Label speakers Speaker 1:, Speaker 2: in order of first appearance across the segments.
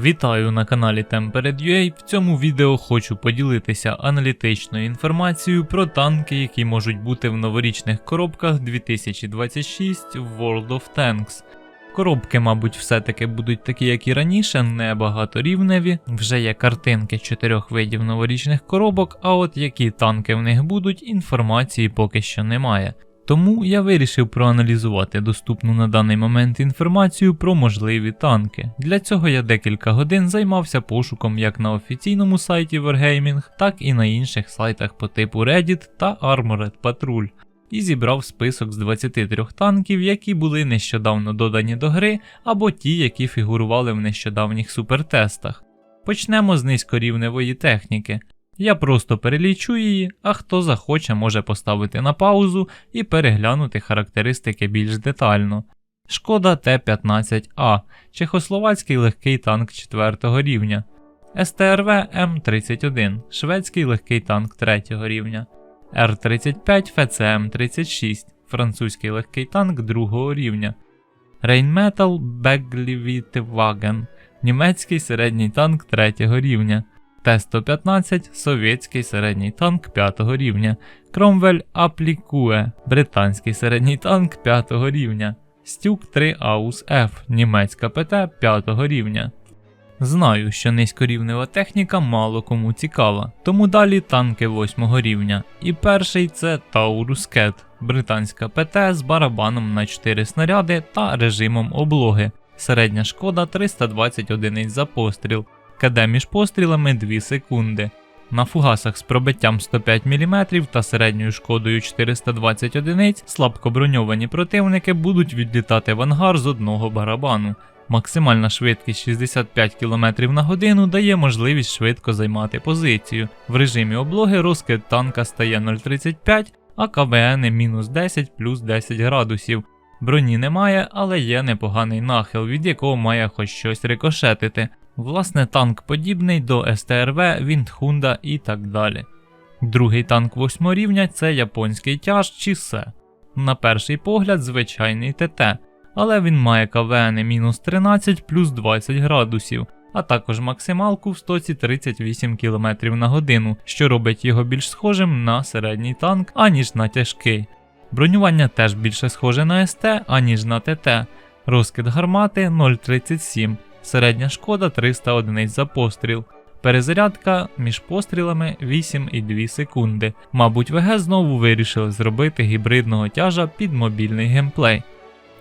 Speaker 1: Вітаю на каналі Tempered.ua. В цьому відео хочу поділитися аналітичною інформацією про танки, які можуть бути в новорічних коробках 2026 в World of Tanks. Коробки, мабуть, все-таки будуть такі, як і раніше, не багаторівневі. Вже є картинки чотирьох видів новорічних коробок, а от які танки в них будуть, інформації поки що немає. Тому я вирішив проаналізувати доступну на даний момент інформацію про можливі танки. Для цього я декілька годин займався пошуком як на офіційному сайті Wargaming, так і на інших сайтах по типу Reddit та Armored Patrol. І зібрав список з 23 танків, які були нещодавно додані до гри, або ті, які фігурували в нещодавніх супертестах. Почнемо з низькорівневої техніки. Я просто перелічу її, а хто захоче, може поставити на паузу і переглянути характеристики більш детально. Шкода Т-15А, чехословацький легкий танк 4 рівня, СТРВ М31, шведський легкий танк 3 рівня, Р-35 ФЦМ-36, французький легкий танк 2 рівня, Rheinmetall Beglivitwagen, німецький середній танк 3 рівня. Т-115 совєтський середній танк 5 рівня, Кромвель Аплікуе, британський середній танк 5 рівня, Стюк 3 Аус Ф, німецька ПТ 5 рівня. Знаю, що низькорівнева техніка мало кому цікава, тому далі танки 8 рівня. І перший це Таурус Кет, британська ПТ з барабаном на 4 снаряди та режимом облоги. Середня шкода 320 одиниць за постріл. КД між пострілами 2 секунди. На фугасах з пробиттям 105 мм та середньою шкодою 420 одиниць слабкоброньовані противники будуть відлітати в ангар з одного барабану. Максимальна швидкість 65 км на годину дає можливість швидко займати позицію. В режимі облоги розкид танка стає 0,35, а КВН мінус 10 плюс 10 градусів. Броні немає, але є непоганий нахил, від якого має хоч щось рикошетити. Власне, танк подібний до СТРВ, Віндхунда і так далі. Другий танк 8 рівня це японський тяж чи Се. На перший погляд, звичайний ТТ, але він має КВН мінус 13 плюс 20 градусів, а також максималку в стоці 38 км на годину, що робить його більш схожим на середній танк, аніж на тяжкий. Бронювання теж більше схоже на СТ, аніж на ТТ. Розкид гармати 0,37. Середня шкода 300 одиниць за постріл. Перезарядка між пострілами 8,2 секунди. Мабуть, ВГ знову вирішили зробити гібридного тяжа під мобільний геймплей.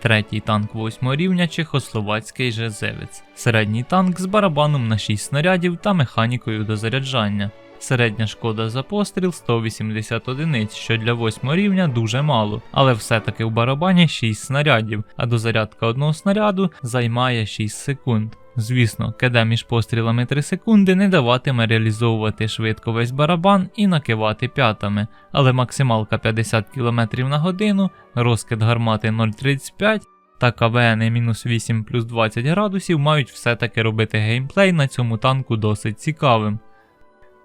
Speaker 1: Третій танк 8 рівня чехословацький Жезевець. Середній танк з барабаном на 6 снарядів та механікою до заряджання. Середня шкода за постріл 180 одиниць, що для 8 рівня дуже мало, але все-таки в барабані 6 снарядів, а дозарядка одного снаряду займає 6 секунд. Звісно, КД між пострілами 3 секунди не даватиме реалізовувати швидко весь барабан і накивати п'ятами, але максималка 50 км на годину, розкид гармати 0,35 та КВН мінус 8 плюс 20 градусів мають все-таки робити геймплей на цьому танку досить цікавим.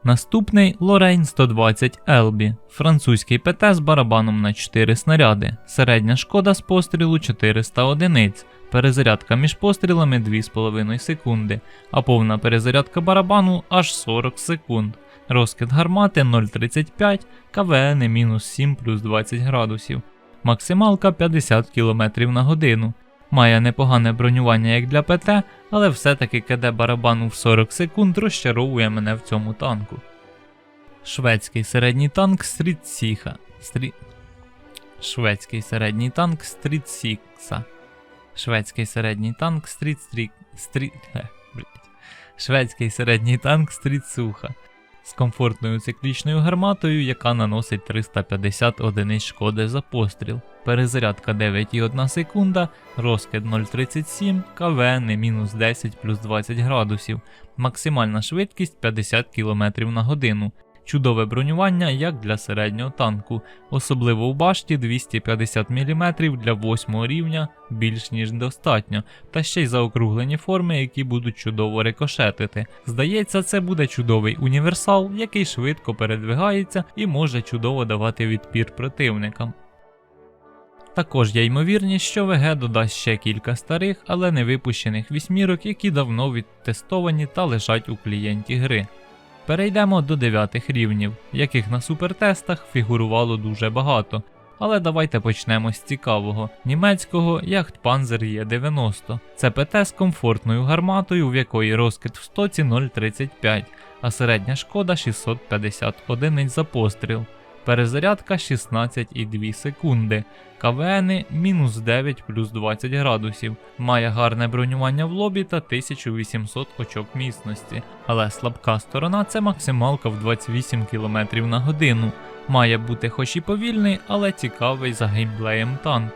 Speaker 1: Наступний Lorraine 120 LB, французький ПТ з барабаном на 4 снаряди, середня шкода з пострілу 400 одиниць, перезарядка між пострілами 2,5 секунди, а повна перезарядка барабану аж 40 секунд. Розкид гармати 0,35, КВН мінус 7 плюс 20 градусів, максималка 50 км на годину. Має непогане бронювання як для ПТ, але все-таки КД барабану в 40 секунд розчаровує мене в цьому танку. Шведський середній танк Стрітсіха. Стрі... Шведський середній танк Стрітсікса. Шведський середній танк Стріт Стрік. Стріт. Шведський середній танк Стрітсуха. З комфортною циклічною гарматою, яка наносить 350 одиниць шкоди за постріл. Перезарядка 9,1 секунда, розкид 0,37, КВН мінус 10 плюс 20 градусів, максимальна швидкість 50 км на годину. Чудове бронювання як для середнього танку, особливо в башті 250 мм для 8 рівня більш ніж достатньо, та ще й заокруглені форми, які будуть чудово рикошетити. Здається, це буде чудовий універсал, який швидко передвигається і може чудово давати відпір противникам. Також є ймовірність, що ВГ додасть ще кілька старих, але не випущених вісьмірок, які давно відтестовані та лежать у клієнті гри. Перейдемо до дев'ятих рівнів, яких на супертестах фігурувало дуже багато. Але давайте почнемо з цікавого німецького Яхтпанзер Є90. Це ПТ з комфортною гарматою, в якої розкид в стоці 0,35, а середня шкода 650 одиниць за постріл. Перезарядка 16,2 секунди. КВН мінус 9 плюс 20 градусів. Має гарне бронювання в лобі та 1800 очок міцності. Але слабка сторона це максималка в 28 км на годину. Має бути хоч і повільний, але цікавий за геймплеєм танк.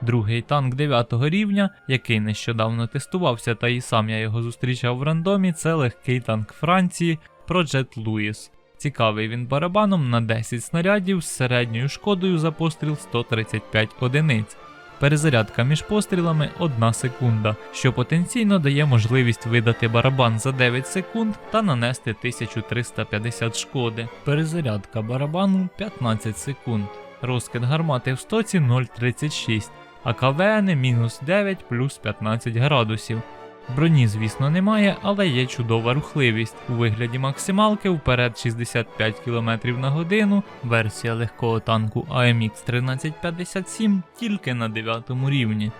Speaker 1: Другий танк 9 рівня, який нещодавно тестувався, та і сам я його зустрічав в рандомі, це легкий танк Франції Project Louis. Цікавий він барабаном на 10 снарядів з середньою шкодою за постріл 135 одиниць. Перезарядка між пострілами 1 секунда, що потенційно дає можливість видати барабан за 9 секунд та нанести 1350 шкоди. Перезарядка барабану 15 секунд. Розкид гармати в стоці 0,36, а КВН мінус 9 плюс 15 градусів. Броні, звісно, немає, але є чудова рухливість. У вигляді максималки вперед 65 км на годину, версія легкого танку AMX 1357 тільки на 9 рівні.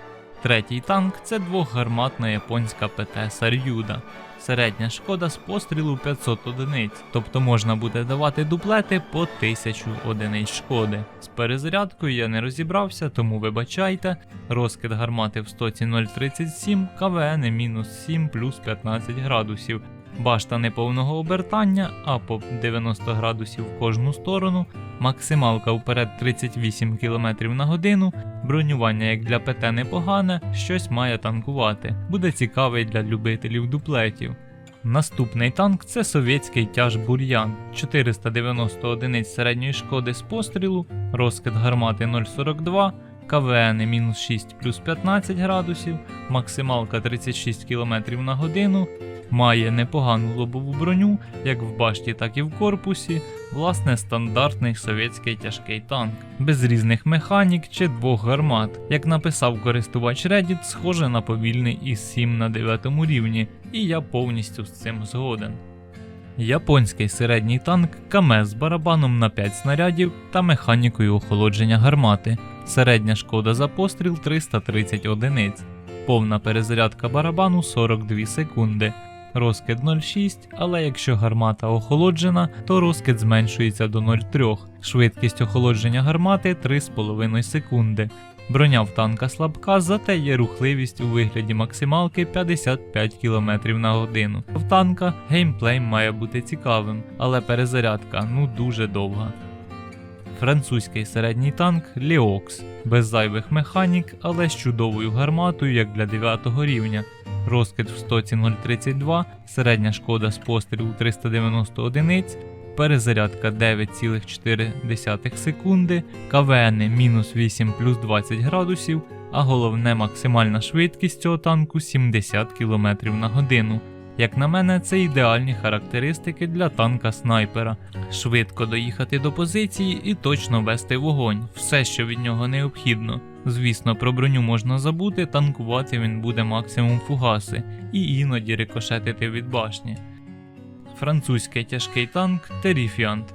Speaker 1: Третій танк це двохгарматна японська ПТ Сар'юда. Середня шкода з пострілу 500 одиниць, тобто можна буде давати дуплети по 1000 одиниць шкоди. З перезарядкою я не розібрався, тому вибачайте. Розкид гармати в стоці 0,37, КВН мінус 7 плюс 15 градусів. Башта неповного обертання, а по 90 градусів в кожну сторону, максималка вперед 38 км на годину, бронювання як для ПТ непогане, щось має танкувати. Буде цікавий для любителів дуплетів. Наступний танк це совєтський тяж Бур'ян, 490 одиниць середньої шкоди з пострілу, розкид гармати 0,42, КВН мінус 6 плюс 15 градусів, максималка 36 км на годину, має непогану лобову броню, як в башті, так і в корпусі, власне стандартний совєтський тяжкий танк, без різних механік чи двох гармат. Як написав користувач Reddit, схоже на повільний із 7 на 9 рівні, і я повністю з цим згоден. Японський середній танк КМ з барабаном на 5 снарядів та механікою охолодження гармати. Середня шкода за постріл 330 одиниць. Повна перезарядка барабану 42 секунди. Розкид 0,6, але якщо гармата охолоджена, то розкид зменшується до 0,3. Швидкість охолодження гармати 3,5 секунди. Броня в танка слабка, зате є рухливість у вигляді максималки 55 км на годину. В танка геймплей має бути цікавим, але перезарядка ну дуже довга. Французький середній танк Ліокс, без зайвих механік, але з чудовою гарматою, як для 9 рівня. Розкид в стоці 0,32, середня шкода з пострілу 390 одиниць, перезарядка 9,4 секунди, КВН мінус 8 плюс 20 градусів, а головне максимальна швидкість цього танку 70 км на годину. Як на мене, це ідеальні характеристики для танка снайпера. Швидко доїхати до позиції і точно вести вогонь, все, що від нього необхідно. Звісно, про броню можна забути, танкувати він буде максимум фугаси і іноді рикошетити від башні. Французький тяжкий танк Теріфіант.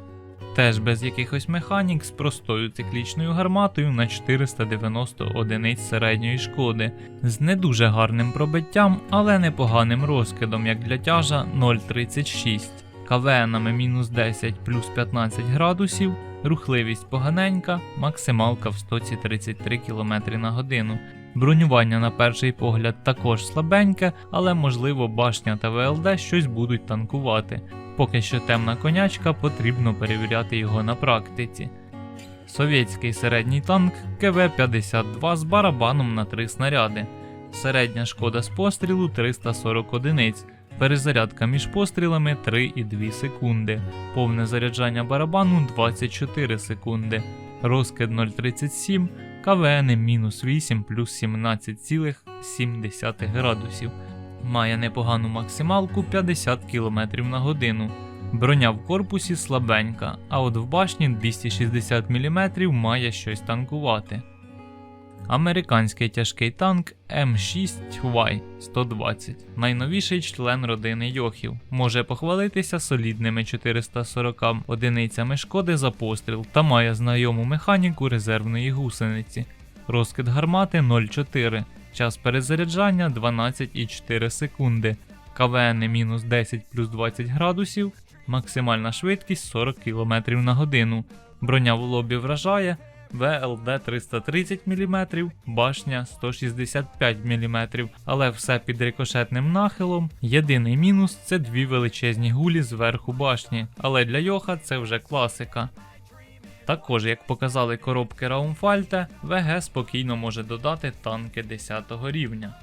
Speaker 1: Теж без якихось механік з простою циклічною гарматою на 490 одиниць середньої шкоди, з не дуже гарним пробиттям, але непоганим розкидом, як для тяжа 0,36, кавенами мінус 10 плюс 15 градусів, рухливість поганенька, максималка в стоці 33 км на годину. Бронювання на перший погляд також слабеньке, але можливо башня та ВЛД щось будуть танкувати. Поки що темна конячка, потрібно перевіряти його на практиці. Совєтський середній танк КВ-52 з барабаном на 3 снаряди. Середня шкода з пострілу 340 одиниць. Перезарядка між пострілами 3,2 секунди. Повне заряджання барабану 24 секунди. Розкид 0,37, КВН мінус 8 плюс 17,7 градусів. Має непогану максималку 50 км на годину. Броня в корпусі слабенька, а от в башні 260 мм має щось танкувати. Американський тяжкий танк М6Y-120, найновіший член родини Йохів, може похвалитися солідними 440 одиницями шкоди за постріл та має знайому механіку резервної гусениці. Розкид гармати 0,4, час перезаряджання 12,4 секунди, КВН мінус 10 плюс 20 градусів, максимальна швидкість 40 км на годину. Броня в лобі вражає ВЛД 330 мм, башня 165 мм, але все під рикошетним нахилом. Єдиний мінус це дві величезні гулі зверху башні, але для Йоха це вже класика. Також, як показали коробки Раумфальте, ВГ спокійно може додати танки 10 рівня.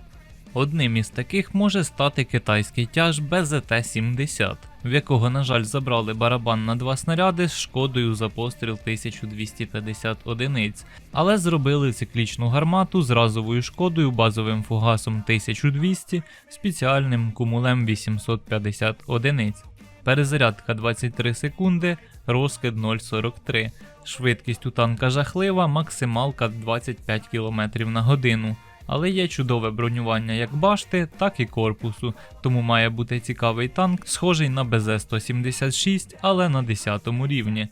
Speaker 1: Одним із таких може стати китайський тяж БЗТ-70, в якого, на жаль, забрали барабан на два снаряди з шкодою за постріл 1250 одиниць, але зробили циклічну гармату з разовою шкодою, базовим фугасом 1200, спеціальним кумулем 850 одиниць. Перезарядка 23 секунди, розкид 0,43. Швидкість у танка жахлива, максималка 25 км на годину. Але є чудове бронювання як башти, так і корпусу, тому має бути цікавий танк, схожий на БЗ-176, але на 10 рівні.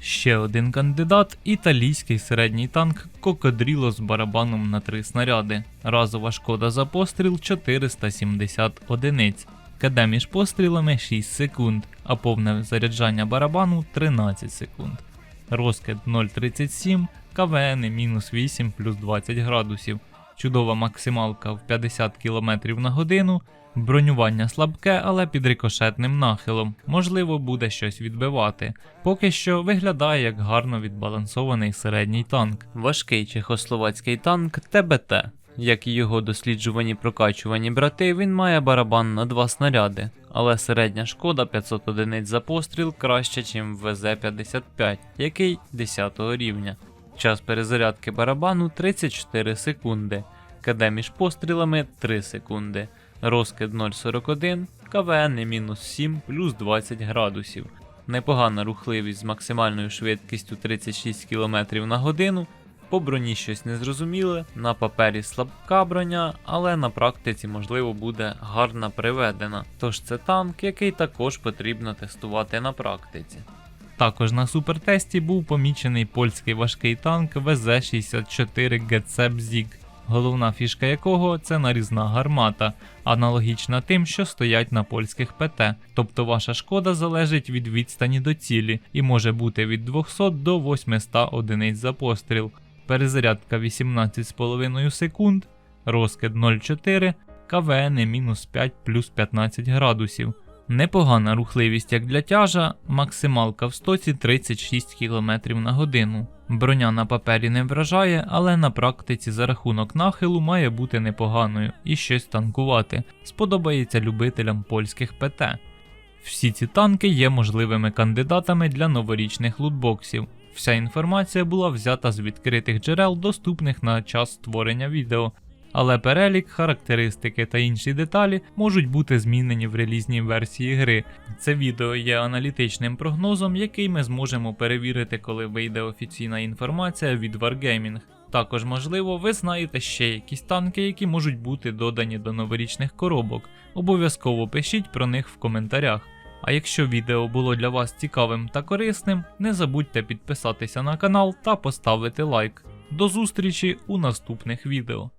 Speaker 1: Ще один кандидат італійський середній танк Кокодріло з барабаном на 3 снаряди. Разова шкода за постріл 470 одиниць. КД між пострілами 6 секунд, а повне заряджання барабану 13 секунд. Розкид 0,37, КВН мінус 8 плюс 20 градусів. Чудова максималка в 50 км на годину. Бронювання слабке, але під рикошетним нахилом. Можливо, буде щось відбивати. Поки що виглядає як гарно відбалансований середній танк. Важкий чехословацький танк ТБТ. Як і його досліджувані прокачувані брати, він має барабан на два снаряди, але середня шкода 500 одиниць за постріл краще, ніж в ВЗ-55, який 10 рівня. Час перезарядки барабану 34 секунди, КД між пострілами 3 секунди, розкид 0,41, КВН мінус 7 плюс 20 градусів. Непогана рухливість з максимальною швидкістю 36 км на годину. По броні щось незрозуміле, на папері слабка броня, але на практиці можливо буде гарно приведена. Тож це танк, який також потрібно тестувати на практиці. Також на супертесті був помічений польський важкий танк ВЗ-64 GC Зіг, головна фішка якого це нарізна гармата, аналогічна тим, що стоять на польських ПТ, тобто ваша шкода залежить від відстані до цілі і може бути від 200 до 800 одиниць за постріл, перезарядка 18,5 секунд, розкид 0,4, КВН мінус 5 плюс 15 градусів. Непогана рухливість як для тяжа, максималка в стоці 36 км на годину. Броня на папері не вражає, але на практиці за рахунок нахилу має бути непоганою і щось танкувати. Сподобається любителям польських ПТ. Всі ці танки є можливими кандидатами для новорічних лутбоксів. Вся інформація була взята з відкритих джерел, доступних на час створення відео. Але перелік, характеристики та інші деталі можуть бути змінені в релізній версії гри. Це відео є аналітичним прогнозом, який ми зможемо перевірити, коли вийде офіційна інформація від Wargaming. Також, можливо, ви знаєте ще якісь танки, які можуть бути додані до новорічних коробок. Обов'язково пишіть про них в коментарях. А якщо відео було для вас цікавим та корисним, не забудьте підписатися на канал та поставити лайк. До зустрічі у наступних відео.